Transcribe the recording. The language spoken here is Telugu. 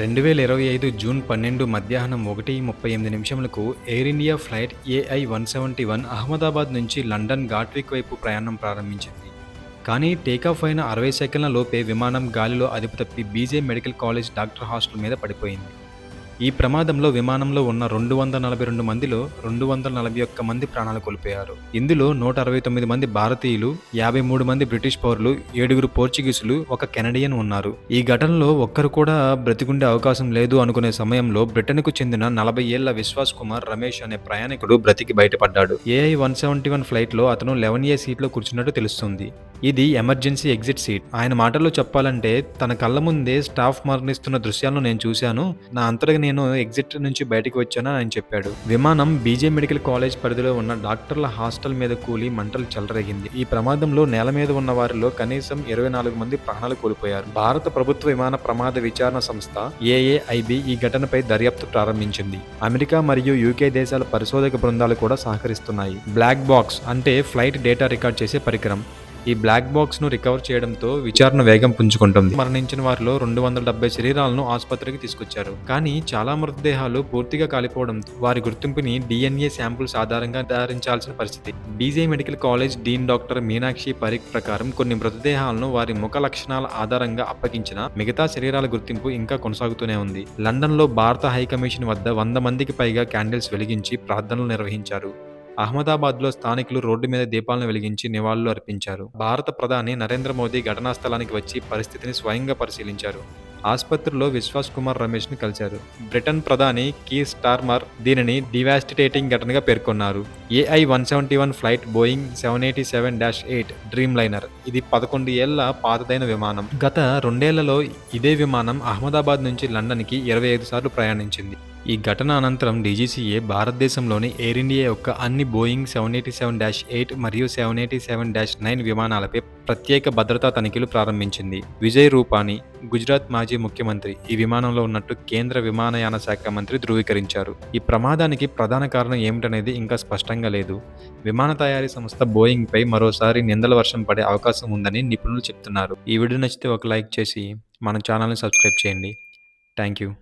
రెండు వేల ఇరవై ఐదు జూన్ పన్నెండు మధ్యాహ్నం ఒకటి ముప్పై ఎనిమిది నిమిషములకు Air India flight AI one seventy one Ahmedabad నుంచి లండన్ గాట్విక్ వైపు ప్రయాణం ప్రారంభించింది. కానీ టేకాఫ్ అయిన అరవై సెకండ్ల లోపే విమానం గాలిలో అదుపు తప్పి BJ medical college doctor hostel మీద పడిపోయింది. ఈ ప్రమాదంలో విమానంలో ఉన్న రెండు వందల నలభై రెండు మందిలో రెండు వందల నలభై ఒక్క మంది ప్రాణాలు కోల్పోయారు. ఇందులో నూట అరవై తొమ్మిది మంది భారతీయులు యాభై మూడు మంది బ్రిటిష్ పౌరులు ఏడుగురు పోర్చుగీసులు ఒక కెనడియన్ ఉన్నారు. ఈ ఘటనలో ఒక్కరు కూడా బ్రతికుండే అవకాశం లేదు అనుకునే సమయంలో బ్రిటన్కు చెందిన నలభై ఏళ్ళ విశ్వాస్ కుమార్ రమేష్ అనే ప్రయాణికుడు బ్రతికి బయటపడ్డాడు. ఏఐ వన్ సెవెంటీ వన్ ఫ్లైట్లో అతను లెవెన్ ఏ సీట్లో కూర్చున్నట్టు తెలుస్తుంది. ఇది ఎమర్జెన్సీ ఎగ్జిట్ సీట్. ఆయన మాటల్లో చెప్పాలంటే తన కళ్ళ ముందే స్టాఫ్ మరణిస్తున్న దృశ్యాలను నేను చూశాను. నా అంతటా నేను ఎగ్జిట్ నుంచి బయటకు వచ్చాను ఆయన చెప్పాడు. విమానం బీజే మెడికల్ కాలేజ్ పరిధిలో ఉన్న డాక్టర్ల హాస్టల్ మీద కూలి మంటలు చెలరేగింది. ఈ ప్రమాదంలో నేల మీద ఉన్న వారిలో కనీసం ఇరవై నాలుగు మంది ప్రాణాలు కోల్పోయారు. భారత ప్రభుత్వ విమాన ప్రమాద విచారణ సంస్థ ఏఏఐబి ఈ ఘటనపై దర్యాప్తు ప్రారంభించింది. అమెరికా మరియు యూకే దేశాల పరిశోధక బృందాలు కూడా సహకరిస్తున్నాయి. బ్లాక్ బాక్స్ అంటే ఫ్లైట్ డేటా రికార్డ్ చేసే పరికరం. ఈ బ్లాక్ బాక్స్ను రికవర్ చేయడంతో విచారణ వేగం పుంజుకుంటుంది. మరణించిన వారిలో రెండు వందల డెబ్బై శరీరాలను ఆసుపత్రికి తీసుకొచ్చారు. కానీ చాలా మృతదేహాలు పూర్తిగా కాలిపోవడంతో వారి గుర్తింపుని డిఎన్ఏ శాంపుల్స్ ఆధారంగా నిర్ధారించాల్సిన పరిస్థితి. BJ medical college dean doctor Meenakshi Parikh ప్రకారం కొన్ని మృతదేహాలను వారి ముఖ లక్షణాల ఆధారంగా అప్పగించిన మిగతా శరీరాల గుర్తింపు ఇంకా కొనసాగుతూనే ఉంది. లండన్లో భారత హైకమిషన్ వద్ద వంద మందికి పైగా క్యాండిల్స్ వెలిగించి ప్రార్థనలు నిర్వహించారు. అహ్మదాబాద్లో స్థానికులు రోడ్డు మీద దీపాలను వెలిగించి నివాళులు అర్పించారు. భారత ప్రధాని నరేంద్ర మోదీ ఘటనా స్థలానికి వచ్చి పరిస్థితిని స్వయంగా పరిశీలించారు. ఆసుపత్రిలో విశ్వాస్ కుమార్ రమేష్ని కలిశారు. బ్రిటన్ ప్రధాని కీ స్టార్మర్ దీనిని డివాస్టిటేటింగ్ ఘటనగా పేర్కొన్నారు. AI one seventy one flight Boeing seven eighty seven dash eight Dreamliner ఇది పదకొండు ఏళ్ళ పాతదైన విమానం. గత రెండేళ్ళలో ఇదే విమానం అహ్మదాబాద్ నుంచి లండన్కి ఇరవై ఐదు సార్లు ప్రయాణించింది. ఈ ఘటన అనంతరం డీజీసీఏ భారతదేశంలోని ఎయిర్ ఇండియా యొక్క అన్ని Boeing seven eighty seven dash eight మరియు seven eighty seven dash nine విమానాలపై ప్రత్యేక భద్రతా తనిఖీలు ప్రారంభించింది. విజయ్ రూపాని గుజరాత్ మాజీ ముఖ్యమంత్రి ఈ విమానంలో ఉన్నట్టు కేంద్ర విమానయాన శాఖ మంత్రి ధృవీకరించారు. ఈ ప్రమాదానికి ప్రధాన కారణం ఏమిటనేది ఇంకా స్పష్టంగా లేదు. విమాన తయారీ సంస్థ బోయింగ్ పై మరోసారి నిందల వర్షం పడే అవకాశం ఉందని నిపుణులు చెప్తున్నారు. ఈ వీడియో నచ్చితే ఒక లైక్ చేసి మన ఛానల్ని సబ్స్క్రైబ్ చేయండి. Thank you.